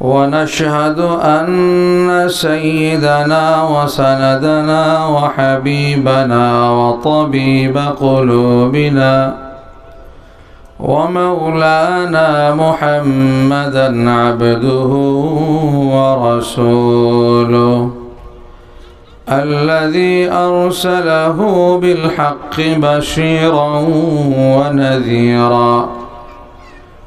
ونشهد أن سيدنا وسندنا وحبيبنا وطبيب قلوبنا ومولانا محمدا عبده ورسوله الذي أرسله بالحق بشيرا ونذيرا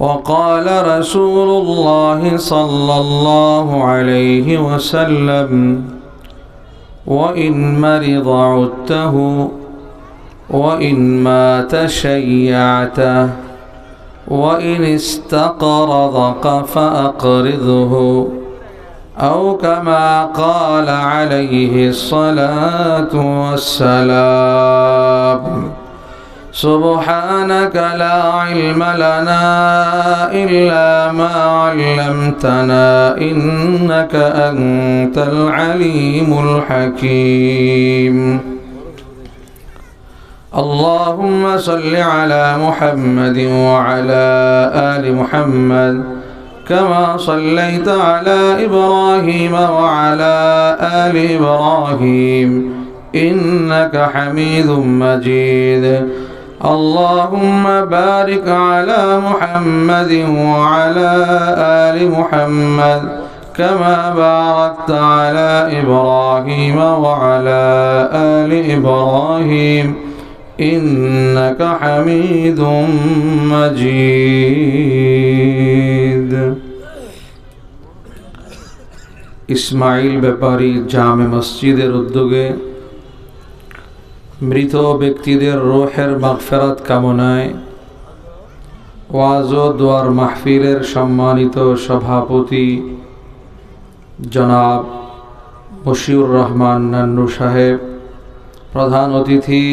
وقال رسول الله صلى الله عليه وسلم وإن مرض عدته وإن مات شيعته وإن استقرضك فأقرضه أو كما قال عليه الصلاة والسلام. سبحانك لا علم لنا إلا ما علمتنا إنك أنت العليم الحكيم. اللهم صل على محمد وعلى آل محمد كما صليت على إبراهيم وعلى آل إبراهيم إنك حميد مجيد. اللهم بارك على محمد وعلى آل محمد كما باركت على إبراهيم وعلى آل إبراهيم إنك حميد مجيد ইসমাইল ব্যাপারী জামে মসজিদের উদ্যোগে মৃত ব্যক্তিদের রোহের মাগফেরাত কামনায় ওয়াজ দোয়ার মাহফিলের সম্মানিত সভাপতি জনাব মশিউর রহমান নান্নু সাহেব, প্রধান অতিথি,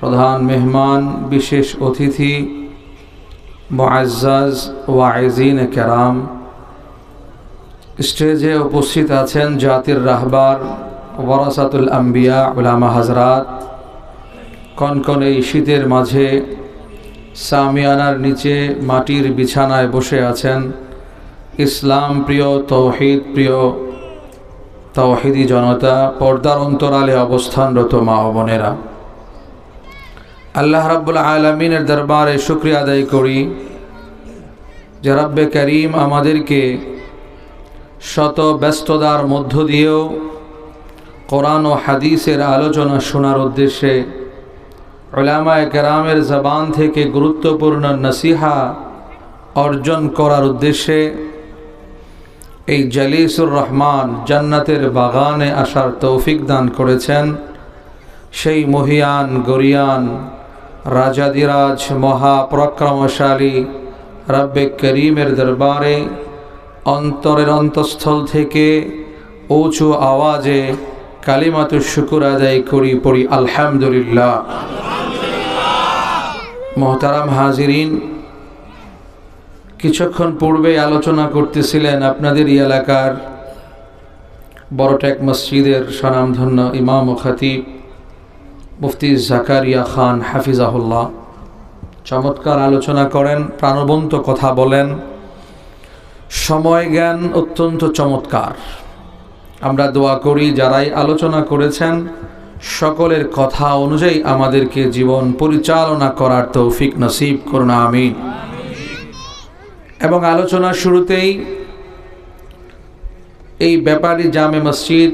প্রধান মেহমান, বিশেষ অতিথি মোয়াজ্জাজ ওয়াইজিন কেরাম। স্টেজে উপস্থিত আছেন জাতির রাহবার ওয়ারাসাতুল আম্বিয়া উলামা হাজরাত কনকন এই শীতের মাঝে সামিয়ানার নিচে মাটির বিছানায় বসে আছেন ইসলাম প্রিয়, তৌহিদ প্রিয়, তৌহিদি জনতা, পর্দার অন্তরালে অবস্থানরত মা বোনেরা। আল্লাহ রাব্বুল আলমিনের দরবারে শুক্রিয়া আদায় করি যে রব্বে করিম আমাদেরকে শত ব্যস্ততার মধ্য দিয়েও কোরআন ও হাদিসের আলোচনা শোনার উদ্দেশ্যে ওলামায় কেরামের জবান থেকে গুরুত্বপূর্ণ নসিহা অর্জন করার উদ্দেশ্যে এই জালিসুর রহমান জান্নাতের বাগানে আসার তৌফিক দান করেছেন সেই মহিয়ান, গরিয়ান, রাজাদিরাজ, মহাপরাক্রমশালী রব্বে করিমের দরবারে অন্তরের অন্তঃস্থল থেকে উঁচু আওয়াজে কালিমাতু শুকুর আদায় করি, পড়ি আলহামদুলিল্লাহ। মোহতারাম হাজিরিন, কিছুক্ষণ পূর্বে আলোচনা করতেছিলেন আপনাদের এলাকার বড়টেক মসজিদের স্বনামধন্য ইমাম ও খতিব মুফতি জাকারিয়া খান হাফিজাহুল্লাহ। চমৎকার আলোচনা করেন, প্রাণবন্ত কথা বলেন। সময়, জ্ঞান অত্যন্ত চমৎকার। আমরা দোয়া করি, যারাই আলোচনা করেছেন সকলের কথা অনুযায়ী আমাদেরকে জীবন পরিচালনা করার তৌফিক নসিব করুন, আমিন। এবং আলোচনার শুরুতেই এই ব্যাপারী জামে মসজিদ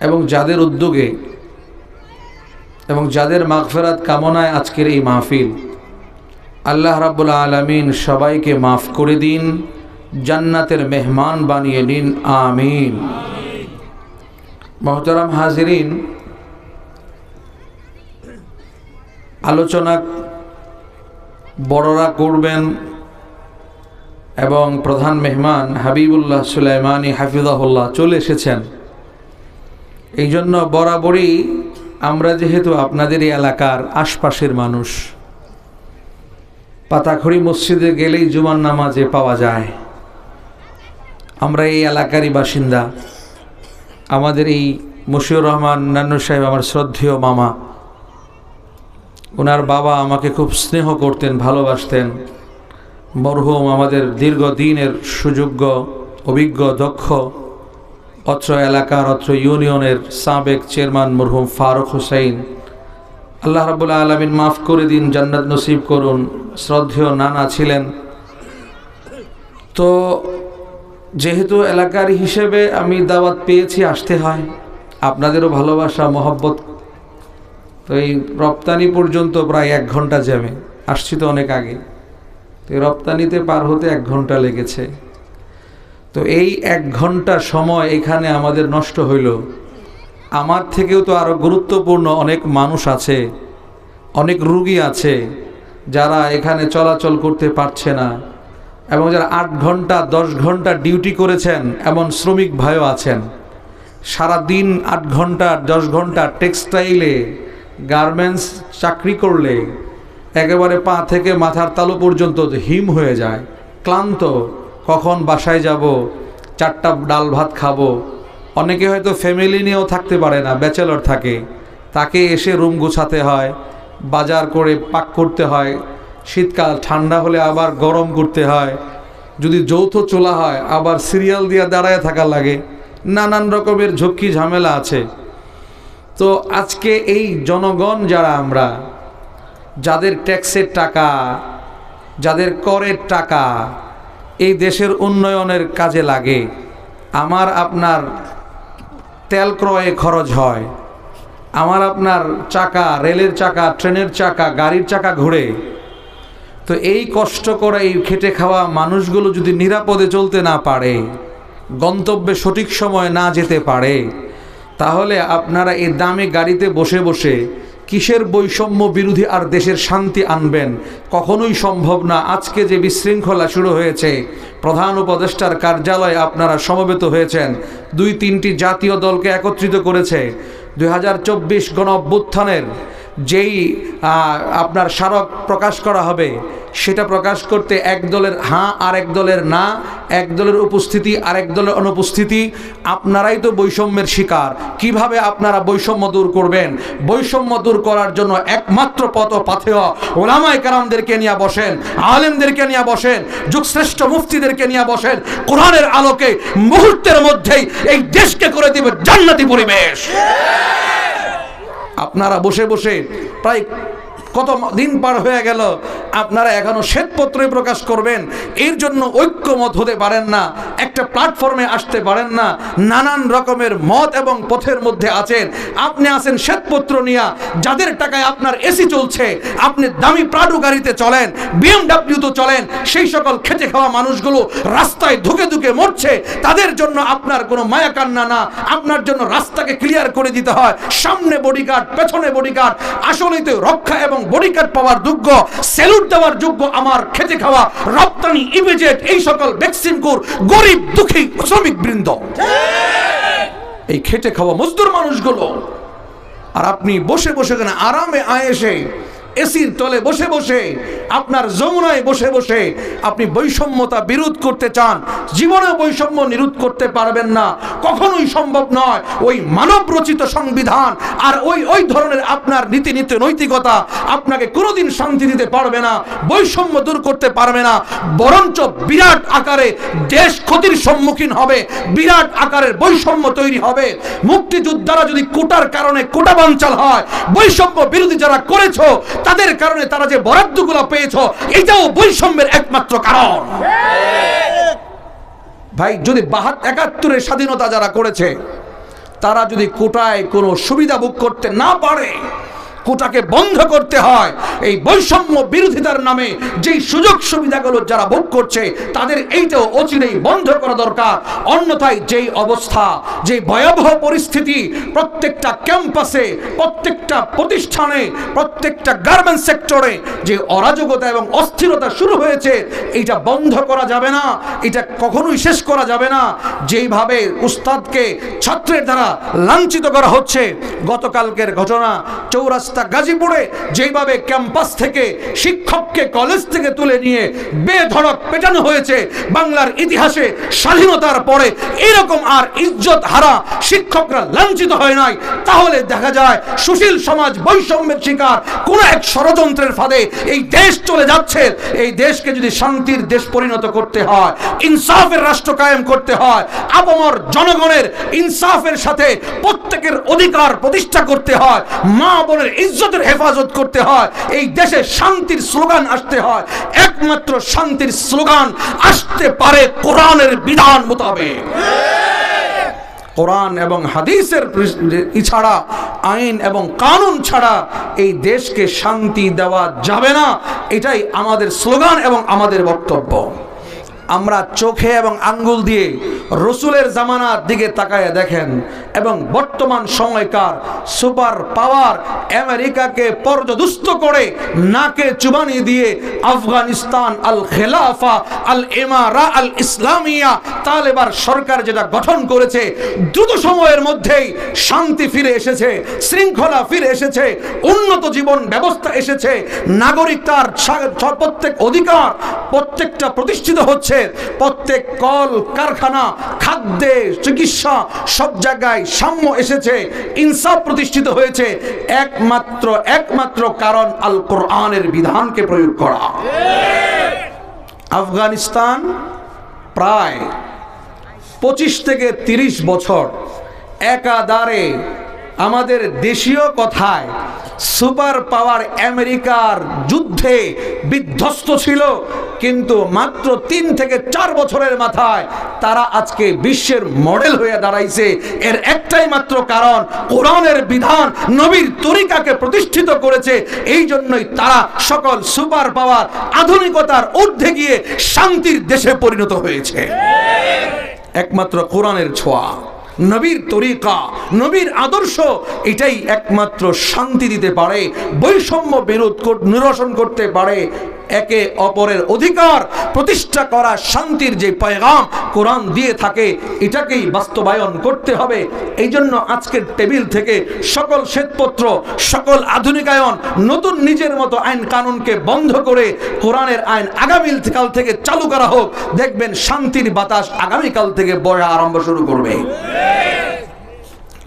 এবং যাদের উদ্যোগে এবং যাদের মাগফেরাত কামনায় আজকের এই মাহফিল, আল্লাহ রাব্বুল আলমিন সবাইকে মাফ করে দিন, জান্নাতের মেহমান বানিয়ে নিন আমিন। মহতরাম হাজিরিন আলোচনা বড়রা করবেন এবং প্রধান মেহমান হাবিবুল্লাহ সুলাইমানি হাফিজাহুল্লাহ চলে এসেছেন। এই জন্য বরাবরই আমরা যেহেতু আপনাদের এই এলাকার আশপাশের মানুষ, পাতাখড়ি মসজিদে গেলেই জুমার নামাজে পাওয়া যায়। আমরা এই এলাকারই বাসিন্দা। আমাদের এই মশিউর রহমান নান্নু সাহেব আমার শ্রদ্ধেয় মামা। ওনার বাবা আমাকে খুব স্নেহ করতেন, ভালোবাসতেন। মরহুম আমাদের দীর্ঘদিনের সুযোগ্য, অভিজ্ঞ, দক্ষ, অত্র এলাকার, অত্র ইউনিয়নের সাবেক চেয়ারম্যান মরহুম ফারুক হুসাইন। আল্লাহ রাবুল্লাহ আলমিন মাফ করে দিন, জান্নাত নসিব করুন। শ্রদ্ধেয় নানা ছিলেন। তো যেহেতু এলাকার হিসেবে আমি দাওয়াত পেয়েছি, আসতে হয়। আপনাদেরও ভালোবাসা, মহব্বত। তো এই রপ্তানি পর্যন্ত প্রায় এক ঘণ্টা যাবে আসছি তো অনেক আগে। তো রপ্তানিতে পার হতে এক ঘণ্টা লেগেছে। তো এই এক ঘণ্টা সময় এখানে আমাদের নষ্ট হইল। আমার থেকেও তো আরও গুরুত্বপূর্ণ অনেক মানুষ আছে, অনেক রুগী আছে, যারা এখানে চলাচল করতে পারছে না। এবং যারা আট ঘণ্টা, দশ ঘণ্টা ডিউটি করেছেন, এমন শ্রমিক ভাইও আছেন। সারা দিন আট ঘণ্টা, দশ ঘণ্টা টেক্সটাইলে, গার্মেন্টস চাকরি করলে একেবারে পা থেকে মাথার তালু পর্যন্ত হিম হয়ে যায়। ক্লান্ত, কখন বাসায় যাব, চারটা ডাল ভাত খাব। অনেকে হয়তো ফ্যামিলি নিয়েও থাকতে পারে না, ব্যাচেলর থাকে। তাকে এসে রুম গুছাতে হয়, বাজার করে পাক করতে হয় শীতকাল, ঠান্ডা হলে আবার গরম করতে হয়। যদি যৌথ চোলা হয়, আবার সিরিয়াল দিয়ে দাঁড়ায় থাকা লাগে। নানান রকমের ঝক্কি ঝামেলা আছে। তো আজকে এই জনগণ যারা আমরা, যাদের ট্যাক্সের টাকা, যাদের করের টাকা, এই দেশের উন্নয়নের কাজে লাগে। আমার আপনার তেল ক্রয়ে খরচ হয়। আমার আপনার চাকা, রেলের চাকা, ট্রেনের চাকা, গাড়ির চাকা ঘুরে। তো এই কষ্ট করে এই খেটে খাওয়া মানুষগুলো যদি নিরাপদে চলতে না পারে, গন্তব্যে সঠিক সময় না যেতে পারে, তাহলে আপনারা এই দামে গাড়িতে বসে বসে কিসের বৈষম্য বিরোধী আর দেশের শান্তি আনবেন, কখনোই সম্ভব না। আজকে যে বিশৃঙ্খলা শুরু হয়েছে, প্রধান উপদেষ্টার কার্যালয়ে আপনারা সমবেত হয়েছেন। দুই তিনটি জাতীয় দলকে একত্রিত করেছে। দুই হাজার চব্বিশ গণ অভ্যুত্থানের যেই আপনার স্মারক প্রকাশ করা হবে, সেটা প্রকাশ করতে এক দলের হাঁ আর এক দলের না, এক দলের উপস্থিতি আর এক দলের অনুপস্থিতি, আপনারাই তো বৈষম্যের শিকার। কীভাবে আপনারা বৈষম্য দূর করবেন? বৈষম্য দূর করার জন্য একমাত্র পথ পাথেয় ওলামাই কারামদেরকে নিয়ে বসেন, আলেমদেরকে নিয়ে বসেন, যুগশ্রেষ্ঠ মুফতিদেরকে নিয়ে বসেন, কোরআনের আলোকে মুহূর্তের মধ্যেই এই দেশকে করে দিবে জান্নাতি পরিবেশ। আপনারা বসে বসে প্রায় কত দিন পার হয়ে গেল? আপনারা এখনও শ্বেতপত্রই প্রকাশ করবেন। এর জন্য ঐক্যমত হতে পারেন না, একটা প্ল্যাটফর্মে আসতে পারেন না। নানান রকমের মত এবং পথের মধ্যে আছেন। আপনি আছেন শ্বেতপত্র নিয়ে, যাদের টাকায় আপনার এসি চলছে, আপনি দামি প্রাডু গাড়িতে চলেন বিএমডাব্লিউতে চলেন, সেই সকল খেতে খাওয়া মানুষগুলো রাস্তায় ধুকে ধুকে মরছে, তাদের জন্য আপনার কোনো মায়া কান্না না। আপনার জন্য রাস্তাকে ক্লিয়ার করে দিতে হয়। সামনে বডিগার্ড পেছনে বডিগার্ড আসলেই তো রক্ষা এবং বডি কার্ড পাওয়ার যোগ্য স্যালুট দেওয়ার যোগ্য আমার খেতে খাওয়া রপ্তানি ইমিডিয়েট এই সকল ভ্যাকসিনকুর গরিব, দুঃখী শ্রমিক বৃন্দ। এই খেটে খাওয়া মজদুর মানুষগুলো, আর আপনি বসে বসে কেন আরামে আয়েসে এসির তলে বসে বসে, আপনার যমুনায় বসে বসে আপনি বৈষম্যতা বিরোধ করতে চান, জীবনে বৈষম্য নিরোধ করতে পারবেন না। কখনোই সম্ভব নয় ওই মানব রচিত সংবিধান আর ওই ওই ধরনের আপনার নীতি নীতি নৈতিকতা আপনাকে কোনোদিন শান্তি দিতে পারবে না, বৈষম্য দূর করতে পারবে না। বরঞ্চ বিরাট আকারে দেশ ক্ষতির সম্মুখীন হবে, বিরাট আকারের বৈষম্য তৈরি হবে। মুক্তিযোদ্ধারা যদি কোটার কারণে কোটা বাঞ্চাল হয়, বৈষম্য বিরোধী যারা করেছ তাদের কারণে তারা যে বরাদ্দ বরাদ্দগুলো পেয়েছ, এটাও বৈষম্যের একমাত্র কারণ। ভাই, যদি একাত্তরের স্বাধীনতা যারা করেছে, তারা যদি কোটায় কোনো সুবিধা ভোগ করতে না পারে কোটাকে বন্ধ করতে হয়। এই বৈষম্য বিরোধিতার নামে যেই সুযোগ সুবিধাগুলো যারা ভোগ করছে, তাদের এইটাও অচিরেই বন্ধ করা দরকার। অন্যথায় যেই অবস্থা যে ভয়াবহ পরিস্থিতি প্রত্যেকটা ক্যাম্পাসে, প্রত্যেকটা প্রতিষ্ঠানে, প্রত্যেকটা গার্মেন্টস সেক্টরে যে অরাজকতা এবং অস্থিরতা শুরু হয়েছে, এইটা বন্ধ করা যাবে না, এটা কখনোই শেষ করা যাবে না। যেইভাবে উস্তাদকে ছাত্রের দ্বারা লাঞ্ছিত করা হচ্ছে, গতকালকের ঘটনা, চৌরাস্তা গাজীপুরে, যেইভাবে ক্যাম্পাস থেকে, শিক্ষককে কলেজ থেকে তুলে নিয়ে বেধড়ক পেটানো হয়েছে, বাংলার ইতিহাসে স্বাধীনতার পরে এরকম আর ইজ্জত হারা শিক্ষকরা লাঞ্ছিত হয় নাই, তাহলে দেখা যায় সুশীল সমাজ বৈষম্যের শিকার কোন এক ষড়যন্ত্রের ফাঁদে এই দেশ চলে যাচ্ছে। এই দেশকে যদি শান্তির দেশ পরিণত করতে হয়, ইনসাফের রাষ্ট্র কায়েম করতে হয়, আপামর জনগণের ইনসাফের সাথে প্রত্যেকের অধিকার প্রতিষ্ঠা করতে হয়, মা বোনের ইজ্জতের হেফাজত করতে হয়। এই দেশে শান্তির স্লোগান আসতে হয়। একমাত্র শান্তির স্লোগান আসতে পারে কোরআনের বিধান মোতাবেক। কোরআন এবং হাদিসের ছাড়া আইন এবং কানুন ছাড়া এই দেশকে শান্তি দেওয়া যাবে না। এটাই আমাদের স্লোগান এবং আমাদের বক্তব্য। আমরা চোখে এবং আঙ্গুল দিয়ে রসুলের জামানার দিকে তাকায় দেখেন এবং বর্তমান সময়কার সুপার পাওয়ার আমেরিকাকে পর্যদুস্ত করে নাকে চুবানি দিয়ে আফগানিস্তান আল খেলাফা, আল এমারা আল ইসলামিয়া তালেবার সরকার যেটা গঠন করেছে, দ্রুত সময়ের মধ্যেই শান্তি ফিরে এসেছে, শৃঙ্খলা ফিরে এসেছে, উন্নত জীবন ব্যবস্থা এসেছে, নাগরিক তার প্রত্যেক অধিকার প্রত্যেকটা প্রতিষ্ঠিত হচ্ছে প্রত্যেক কল, কারখানা, খাদ্যে, চিকিৎসা, সব জায়গায় সাম্য এসেছে, ইনসাফ প্রতিষ্ঠিত হয়েছে। একমাত্র একমাত্র কারণ আল কোরআনের বিধানকে প্রয়োগ করা। আফগানিস্তান প্রায় পঁচিশ থেকে তিরিশ বছর একাধারে আমাদের দেশীয় কথায় সুপার পাওয়ার আমেরিকার যুদ্ধে বিধ্বস্ত ছিল, কিন্তু মাত্র তিন থেকে চার বছরের মাথায় তারা আজকে বিশ্বের মডেল হয়ে দাঁড়াইছে। এর একটাই মাত্র কারণ, কোরআনের বিধান নবীর তরিকাকে প্রতিষ্ঠিত করেছে। এই জন্যই তারা সকল সুপার পাওয়ার আধুনিকতার ঊর্ধ্বে গিয়ে শান্তির দেশে পরিণত হয়েছে। একমাত্র কোরআনের ছোঁয়া। নবীর তরিকা নবীর আদর্শ এটাই একমাত্র শান্তি দিতে পারে বৈষম্য বিরোধ নিরসন করতে পারে। একে অপরের অধিকার প্রতিষ্ঠা করা শান্তির যে পয়গাম কোরআন দিয়ে থাকে, এটাকেই বাস্তবায়ন করতে হবে। এই জন্য আজকের টেবিল থেকে সকল শ্বেতপত্র, সকল আধুনিকায়ন, নতুন নিজের মতো আইন কানুনকে বন্ধ করে কোরআনের আইন আগামীকাল থেকে চালু করা হোক। দেখবেন শান্তির বাতাস আগামীকাল থেকে বয়া আরম্ভ শুরু করবে।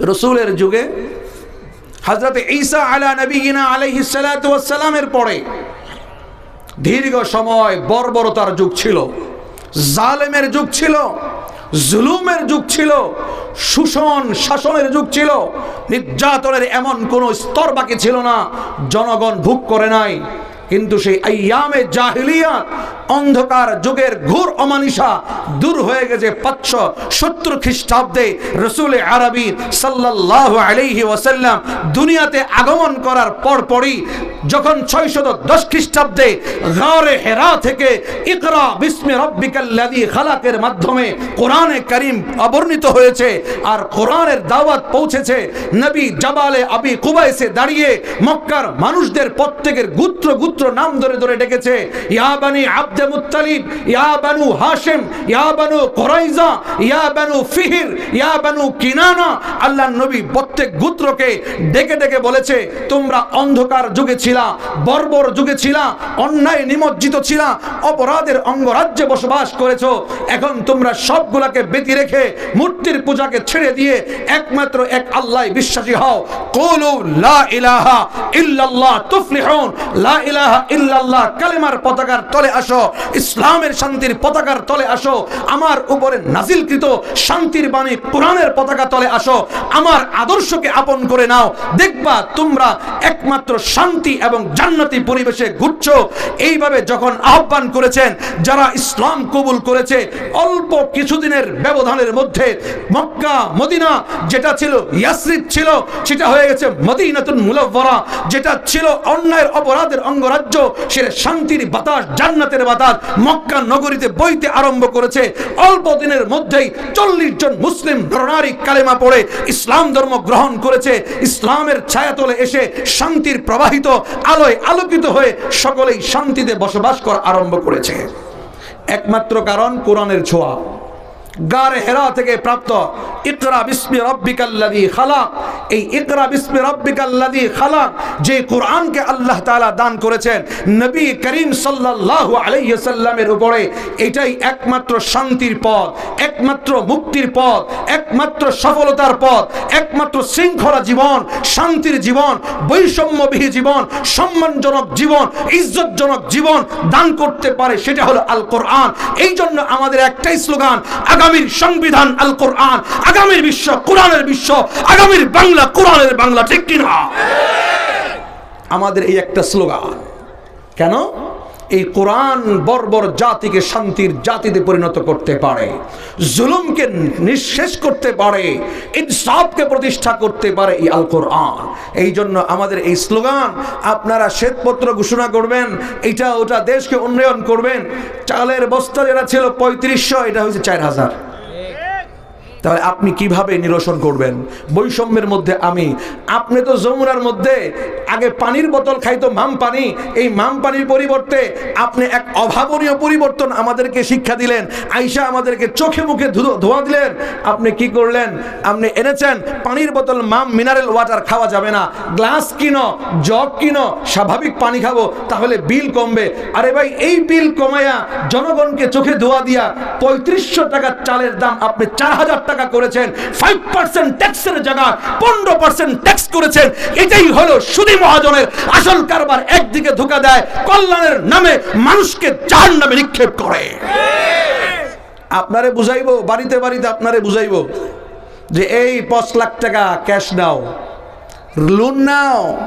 রসুলের যুগে হজরত ঈসা আলা নবীনা আলাইহি সালামের পরে দীর্ঘ সময় বর্বরতার যুগ ছিল। জালেমের যুগ ছিল, জুলুমের যুগ ছিল, শোষণ, শাসনের যুগ ছিল। নির্যাতনের এমন কোনো স্তর বাকি ছিল না, জনগণ ভোগ করে নাই। কিন্তু সেই আইয়ামে জাহিলিয়াত অন্ধকার যুগের ঘোর অমানিসা দূর হয়ে গেছে পাঁচশো সত্তর খ্রিস্টাব্দে রসুল আরবি সাল্লাহ আলাইহি ওয়াসাল্লাম দুনিয়াতে আগমন করার পরপরই যখন ছয়শত দশ খ্রিস্টাব্দে গারে হেরা থেকে ইকরা বিস্মে রব্বিকাল্লাযী খালাকের মাধ্যমে কোরআনে করিম অবর্ণিত হয়েছে আর কোরআনের দাওয়াত পৌঁছেছে, নবী জাবালে আবি কুবাইসে দাঁড়িয়ে মক্কার মানুষদের প্রত্যেকের গুত্র গুত্র নাম ধরে ধরে ডেকেছে, ইয়া বানি আব্দে ইয়া বানু হাশেম, ইয়া বানু কোরাইজা ইয়া বানু ফিহির, ইয়া বানু কিনানা আল্লাহ নবী প্রত্যেক গুত্রকে ডেকে ডেকে বলেছে, তোমরা অন্ধকার যুগে ছিলা, বর্বর যুগে ছিলা, অন্যায় নিমজ্জিত ছিলা, অপরাধের অঙ্গরাজ্যে বসবাস করেছ। এখন তোমরা সবগুলাকে বেতি রেখে মূর্তির পূজাকে ছেড়ে দিয়ে একমাত্র এক আল্লাহ বিশ্বাসী হও। কৌলু লা ইলাহা ইল্লাল্লাহ তুফলিহুন। লা ইলাহা ইল্লাল্লাহ কালেমার পতাকার তলে আসো। ইসলামের শান্তির পতাকার তলে আসো। আমার উপরে নাজিলকৃত শান্তির বাণী কোরআনের পতাকা তলে আসো। আমার আদর্শকে আপন করে নাও। দেখবা তোমরা একমাত্র শান্তি এবং জান্নাতি পরিবেশে ঘুরছো। এইভাবে যখন আহ্বান করেছেন, যারা ইসলাম কবুল করেছে, অল্প কিছুদিনের ব্যবধানের মধ্যে মক্কা, মদিনা, যেটা ছিল ইয়াসরিব ছিল, সেটা হয়ে গেছে মদিনাতুল মুলাওয়ারা যেটা ছিল অন্যায়ের অপরাধের অঙ্গরাজ্য, সেটা শান্তির বাতাস জান্নাতের বাতাস মক্কা নগরীতে বইতে আরম্ভ করেছে। অল্প দিনের মধ্যেই চল্লিশ জন মুসলিম নরনারী কালেমা পড়ে ইসলাম ধর্ম গ্রহণ করেছে। ইসলামের ছায়া ছায়াতলে এসে শান্তির প্রবাহিত আলোয় আলোকিত হয়ে সকলেই শান্তিতে বসবাস করা আরম্ভ করেছে। একমাত্র কারণ কোরআনের ছোঁয়া। গারে হেরা থেকে প্রাপ্ত। ইকরা বিস্মি রব্বিকাল্লাযী খালাক। এই ইকরা বিস্মি রব্বিকাল্লাযী খালাক, যে কোরআনকে আল্লাহ তাআলা দান করেছেন, নবী করিম সাল্লাল্লাহু আলাইহি সাল্লামের উপরে, এটাই একমাত্র শান্তির পথ, একমাত্র মুক্তির পথ, একমাত্র সফলতার পথ, একমাত্র শৃঙ্খলা জীবন, শান্তির জীবন, বৈষম্যবিহী জীবন, সম্মানজনক জীবন, ইজ্জতজনক জীবন দান করতে পারে, সেটা হলো আল কোরআন এই জন্য আমাদের একটাই স্লোগান আগামীর সংবিধান আল কোরআন, আগামীর বিশ্ব কোরআনের বিশ্ব, আগামীর বাংলা কোরআনের বাংলা, ঠিক কিনা? আমাদের এই একটা স্লোগান। কেন? এই কোরআন বর্বর জাতিকে শান্তির জাতিতে পরিণত করতে পারে, জুলুমকে নিঃশেষ করতে পারে, ইনসাফকে প্রতিষ্ঠা করতে পারে এই আল কোরআন এই জন্য আমাদের এই স্লোগান, আপনারা শ্বেতপত্র ঘোষণা করবেন, এটা ওটা দেশকে উন্নয়ন করবেন। চালের বস্তা যেটা ছিল পঁয়ত্রিশশো, এটা হয়েছে চার হাজার। তাহলে আপনি কীভাবে নিরসন করবেন? বৈষম্যের মধ্যে আমি। আপনি তো যমুনার মধ্যে আগে পানির বোতল খাইতো, মাম পানি। এই মাম পানির পরিবর্তে আপনি এক অভাবনীয় পরিবর্তন আমাদেরকে শিক্ষা দিলেন। আইসা আমাদেরকে চোখে মুখে ধোয়া দিলেন। আপনি কি করলেন? আপনি এনেছেন, পানির বোতল মাম মিনারেল ওয়াটার খাওয়া যাবে না। গ্লাস কিনো, জগ কিনো, স্বাভাবিক পানি খাব, তাহলে বিল কমবে। আরে ভাই, এই বিল কমায়া জনগণকে চোখে ধোয়া দিয়া পঁয়ত্রিশশো টাকার চালের দাম আপনি চার হাজার টাকা করেছেন ফাইভ পার্সেন্ট ট্যাক্সের জায়গা, পনেরো পার্সেন্ট ট্যাক্স করেছেন। এটাই হলো সুদী মহাজনের আসল কারবার, একদিকে ধোকা দেয়, কল্যাণের নামে মানুষকে চার নামে নিক্ষেপ করে। আপনারে বুঝাইবো, বাড়িতে বাড়িতে আপনারে বুঝাইবো যে এই পাঁচ লাখ টাকা ক্যাশ নাও। লোন নাও,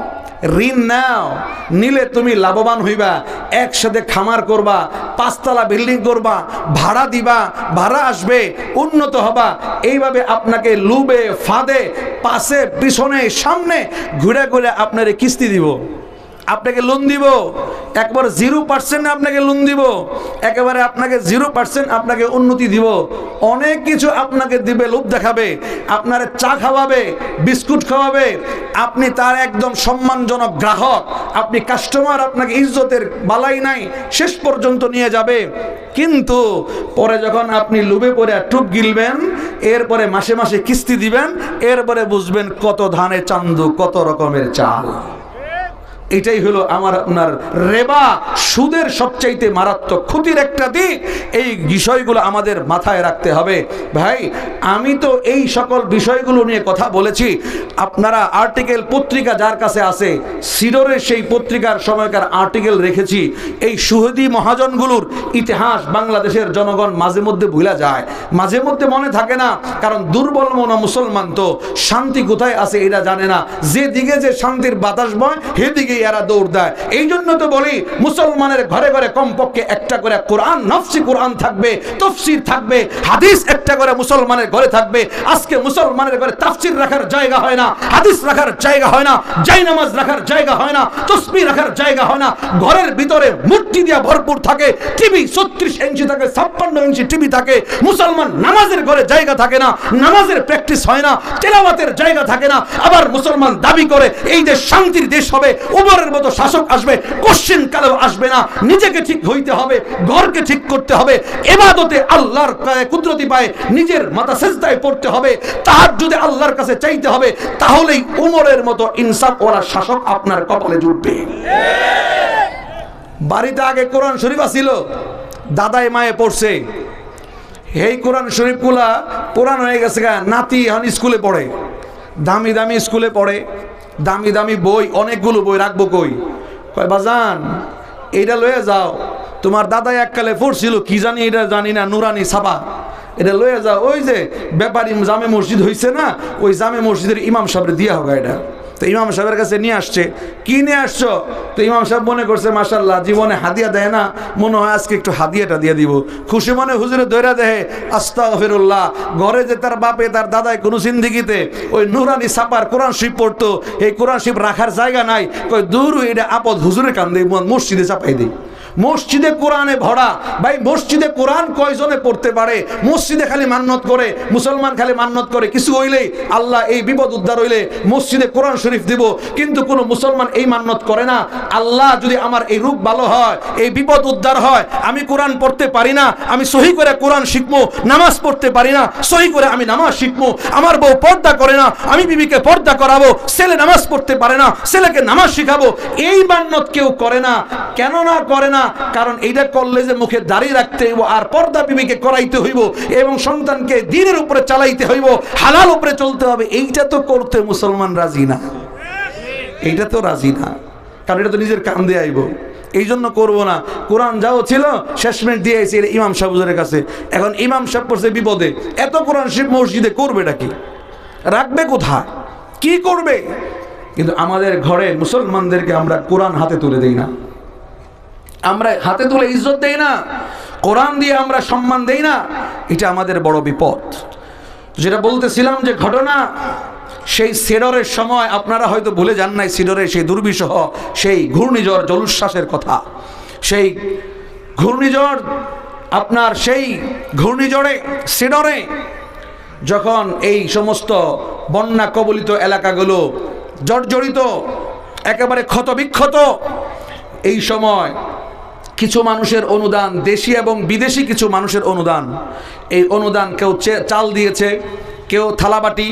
ঋণ নাও, নিলে তুমি লাভবান হইবা, একসাথে খামার করবা, পাঁচতলা বিল্ডিং করবা, ভাড়া দিবা, ভাড়া আসবে, উন্নত হবা। এইভাবে আপনাকে লুবে, ফাঁদে, পাশে, পিছনে, সামনে, ঘুরে ঘুরে আপনারে কিস্তি দিব। আপনাকে লোন দিব। একবার জিরো পার্সেন্ট আপনাকে লোন দিব। একেবারে আপনাকে জিরো পার্সেন্ট আপনাকে উন্নতি দিব। অনেক কিছু আপনাকে দিবে, লোভ দেখাবে। আপনার চা খাওয়াবে, বিস্কুট খাওয়াবে। আপনি তার একদম সম্মানজনক গ্রাহক। আপনি কাস্টমার আপনাকে ইজ্জতের বালাই নাই, শেষ পর্যন্ত নিয়ে যাবে। কিন্তু পরে যখন আপনি লুবে পরে টুপ গিলবেন, এরপরে মাসে মাসে কিস্তি দিবেন, এরপরে বুঝবেন কত ধানে চান্দু, কত রকমের চাল। এটাই হলো আমার আপনার রেবা, সুদের সবচাইতে মারাত্মক ক্ষতির একটা দিক। এই বিষয়গুলো আমাদের মাথায় রাখতে হবে। ভাই, আমি তো এই সকল বিষয়গুলো নিয়ে কথা বলেছি। আপনারা আর্টিকেল পত্রিকা যার কাছে আছে সিডরের সেই পত্রিকার সময়কার আর্টিকেল রেখেছি। এই সুহেদি মহাজনগুলোর ইতিহাস বাংলাদেশের জনগণ মাঝে মধ্যে ভুলা যায়। মাঝে মধ্যে মনে থাকে না, কারণ দুর্বল মনা মুসলমান তো। শান্তি কোথায় আছে এটা জানে না। যেদিকে যে শান্তির বাতাস বয় সেদিকে এরা দৌড় দেয়। এই জন্য তো বলি, মুসলমানের ঘরে ঘরে কমপক্ষে একটা করে কোরআন, নফসি কোরআন থাকবে, তফসির থাকবে, হাদিস একটা করে মুসলমানের ঘরে থাকবে। আজকে মুসলমানের ঘরে তাফসির রাখার জায়গা হয় না, হাদিস রাখার জায়গা হয় না জাই নামাজ রাখার জায়গা হয় না, তসবি রাখার জায়গা হয় না। ঘরের ভিতরে মূর্তি দিয়া ভরপুর থাকে টিভি ছত্রিশ ইঞ্চি থাকে, ছাপ্পান্ন ইঞ্চি টিভি থাকে, মুসলমান নামাজের ঘরে জায়গা থাকে না, নামাজের প্র্যাকটিস হয় না, তেলাওয়াতের জায়গা থাকে না, আবার মুসলমান দাবি করে, এই দেশ শান্তির দেশ হবে উমরের মতো শাসক আসবে, কোশ্চিন কালেও আসবে না। নিজেকে ঠিক হইতে হবে, ঘরকে ঠিক করতে হবে। এবাদতে আল্লাহর কুদরতি পায়ে নিজের মাথা সেজদায় পড়তে হবে। তাহার যদি আল্লাহর কাছে চাইতে হবে, তাহলেই উমরের মতো ইনসাফ ওরা শাসক আপনার কপালে জুটবে। বাড়িতে আগে কোরআন শরীফ ছিল দাদাই মায়ে পড়ছে। এই কোরআন শরীফগুলা পুরান হয়ে গেছে নাতি এখন স্কুলে পড়ে, দামি দামি স্কুলে পড়ে। দামি দামি বই, অনেকগুলো বই রাখব কই? কয়, বাজান এইটা লয়ে যাও। তোমার দাদা এককালে পড়ছিল, কি জানি এটা জানি না, নুরানি ছাপা এটা লয়ে যাও। ওই যে ব্যাপারী জামে মসজিদ হইছে না, ওই জামে মসজিদের ইমাম সাহেবের দিয়া হবে এটা তো ইমাম সাহেবের কাছে নিয়ে আসছে। কি নিয়ে আসছো? তো ইমাম সাহেব মনে করছে মাসাল্লাহ জীবনে হাদিয়া দেয় না। মনে হয় আজকে একটু হাদিয়াটা দিয়ে দিব। খুশি মনে হুজুরে দৈরা দেহে আস্তা ফিরুল্লাহ ঘরে যে তার বাপে, তার দাদায় কোনো সিন্দিগিতে ওই নুরানি সাপার কোরআন শিব পড়তো, এই কোরআন শিব রাখার জায়গা নাই। কই দূর এটা আপদ হুজুরের কান কান্দে মসজিদে চাপাই দিই। মসজিদে কোরআনে ভরা। ভাই, মসজিদে কোরআন কয়জনে পড়তে পারে? মসজিদে খালি মান্নত করে, মুসলমান খালি মান্নত করে, কিছু হইলেই আল্লাহ এই বিপদ উদ্ধার হইলে মসজিদে কোরআন শরীফ দিব। কিন্তু কোনো মুসলমান এই মান্নত করে না। আল্লাহ যদি আমার এই রূপ ভালো হয়, এই বিপদ উদ্ধার হয়, আমি কোরআন পড়তে পারি না, আমি সহি করে কোরআন শিখব, নামাজ পড়তে পারি না, সহি করে আমি নামাজ শিখব, আমার বউ পর্দা করে না, আমি বিবিকে পর্দা করাবো, ছেলে নামাজ পড়তে পারে না, ছেলেকে নামাজ শিখাবো, এই মান্নত কেউ করে না। কেন না করে না? কারণ এইটা করলে যে মুখে দাঁড়িয়ে রাখতে হইব আর পর্দা বিবিকে করাইতে হইব এবং সন্তানকে দিনের উপরে চালাইতে হইব, হালাল উপরে চলতে হবে, এইটা তো করতে মুসলমান রাজি না। এইটা তো রাজি না। কারণ এটা তো নিজের কান দিয়ে আইব। এই জন্য করব না। কোরআন যাও ছিল শেষমেশ দিয়ে এসে ইমাম সাহেবের কাছে। এখন ইমাম সাহেব পড়ছে বিপদে। এত কোরআন শিব মসজিদে করবে নাকি রাখবে কোথায়? কি করবে? কিন্তু আমাদের ঘরে মুসলমানদেরকে আমরা কোরআন হাতে তুলে দেই না। আমরা হাতে তুলে ইজ্জত দেই না, কোরআন দিয়ে আমরা সম্মান দেই না, এটা আমাদের বড় বিপদ। যেটা বলতেছিলাম যে ঘটনা, সেই সেডরের সময় আপনারা হয়তো ভুলে যান নাই সিডরের সেই দুর্বিষহ, সেই ঘূর্ণিঝড় জলোচ্ছ্বাসের কথা। সেই ঘূর্ণিঝড়, আপনার সেই ঘূর্ণিঝড়ে, সিডরে, যখন এই সমস্ত বন্যা কবলিত এলাকাগুলো জর্জরিত, একেবারে ক্ষতবিক্ষত, এই সময় কিছু মানুষের অনুদান, দেশি এবং বিদেশি কিছু মানুষের অনুদান। এই অনুদান কেউ চাল দিয়েছে, কেউ থালাবাটি,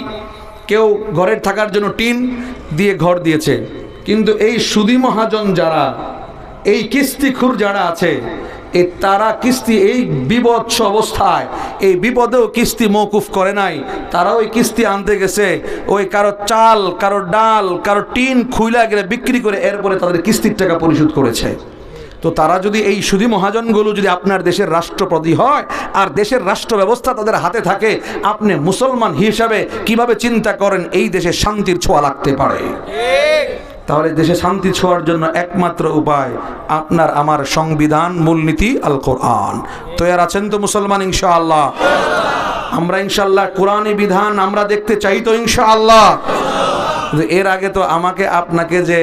কেউ ঘরের থাকার জন্য টিন দিয়ে ঘর দিয়েছে। কিন্তু এই সুদি মহাজন যারা, এই কিস্তিখুর যারা আছে, এ তারা কিস্তি এই বিপদস অবস্থায়, এই বিপদেও কিস্তি মৌকুফ করে নাই। তারা ওই কিস্তি আনতে গেছে, ওই কারও চাল, কারও ডাল, কারও টিন খুইলা গেলে বিক্রি করে এরপরে তাদের কিস্তির টাকা পরিশোধ করেছে। তো তারা যদি এই সুদী মহাজনগুলো যদি আপনার দেশের রাষ্ট্রপতি হয় আর দেশের রাষ্ট্র ব্যবস্থা তাদের হাতে থাকে, আপনি মুসলমান হিসাবে কীভাবে চিন্তা করেন এই দেশে শান্তির ছোঁয়া লাগতে পারে? তাহলে দেশে শান্তি ছোঁয়ার জন্য একমাত্র উপায় আপনার আমার সংবিধান মূলনীতি আল কোরআন তৈয়ার আছেন তো মুসলমান, ইনশাআল্লাহ? আমরা ইনশাআল্লাহ কোরআনী বিধান আমরা দেখতে চাই তো, ইনশাআল্লাহ? এর আগে তো আমাকে আপনাকে যে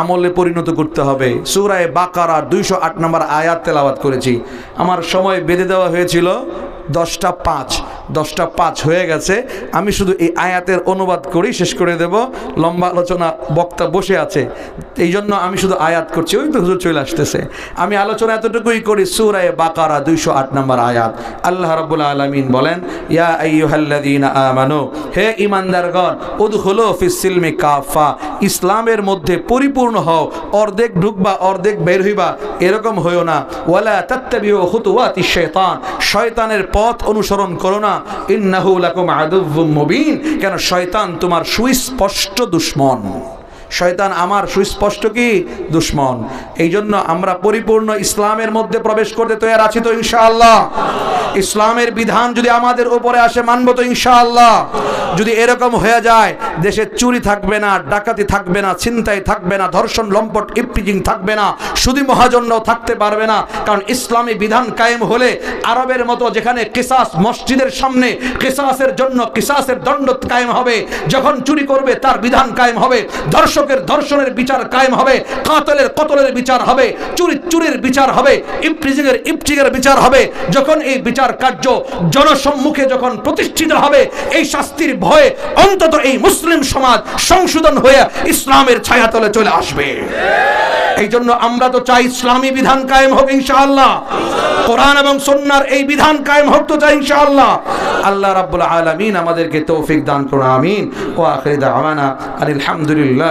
আমলে পরিণত করতে হবে, সুরায় বাকারা দুইশো আট নম্বর আয়াত তেলাওয়াত করেছি। আমার সময় বেঁধে দেওয়া হয়েছিল। দশটা পাঁচ। দশটা পাঁচ হয়ে গেছে। আমি শুধু এই আয়াতের অনুবাদ করেই শেষ করে দেব। লম্বা আলোচনা বক্তা বসে আছে। এই জন্য আমি শুধু আয়াত করছি। ওই তো হুজুর চলে আসতেছে। আমি আলোচনা এতটুকুই করি সুরায় বাকারা দুইশো আট নম্বর আয়াত। আল্লাহ রাব্বুল আলামিন বলেন, ইয়া আমানু, হে ঈমানদারগণ, উদখুলু ফিস সিলমি কাফা ইসলামের মধ্যে পরিপূর্ণ হও। অর্ধেক ঢুকবা, অর্ধেক বের হইবা, এরকম হইও না। ওয়ালা তাত্তাবিউ খুতুওয়াতিশ শাইতান শয়তানের পথ অনুসরণ করো না। ইন্নাহু লাকুম আদুవ్বুম মুবিন। কেন শয়তান তোমার সুস্পষ্ট দুশমন। শয়তান আমার সুস্পষ্ট কি? দুশ্মন। এই জন্য আমরা পরিপূর্ণ ইসলামের মধ্যে প্রবেশ করতে তৈরি আছি তো ইনশাআল্লাহ। ইসলামের বিধান যদি আমাদের উপরে আসে, মানবো তো ইনশাআল্লাহ। যদি এরকম হয়ে যায়, দেশে চুরি থাকবে না, ডাকাতি থাকবে না, ছিনতাই থাকবে না, ধর্ষণ, লম্পট, ইপটিজিং থাকবে না, সুদি মহাজনরাও থাকতে পারবে না, কারণ ইসলামী বিধান কায়েম হলে আরবের মতো যেখানে কিসাস মসজিদের সামনে কিসাসের জন্য কিসাসের দণ্ড কায়েম হবে, যখন চুরি করবে তার বিধান কায়েম হবে ধর্ষকের ধর্ষণের বিচার কায়েম হবে, কাতলের কতলের বিচার হবে, চুরি চুরির বিচার হবে ইপটিজিংয়ের ইপটিংয়ের বিচার হবে। যখন এই বিচার কার্য জনসম্মুখে যখন প্রতিষ্ঠিত হবে, এই শাস্তির ভয়ে অন্তত এই মুসলিম সমাজ সংশোধন হয়ে ইসলামের ছায়াতলে চলে আসবে। এই জন্য আমরা তো চাই ইসলামী বিধান কায়েম হোক ইনশাআল্লাহ। কোরআন এবং সন্ন্যার এই বিধান কায়েম হোক তো চাই ইনশাআল্লাহ। আল্লাহ রাব্বুল আলামিন আমাদেরকে তৌফিক দান করুন, আমিন। ও আখির দাওয়ানা আলহামদুলিল্লাহ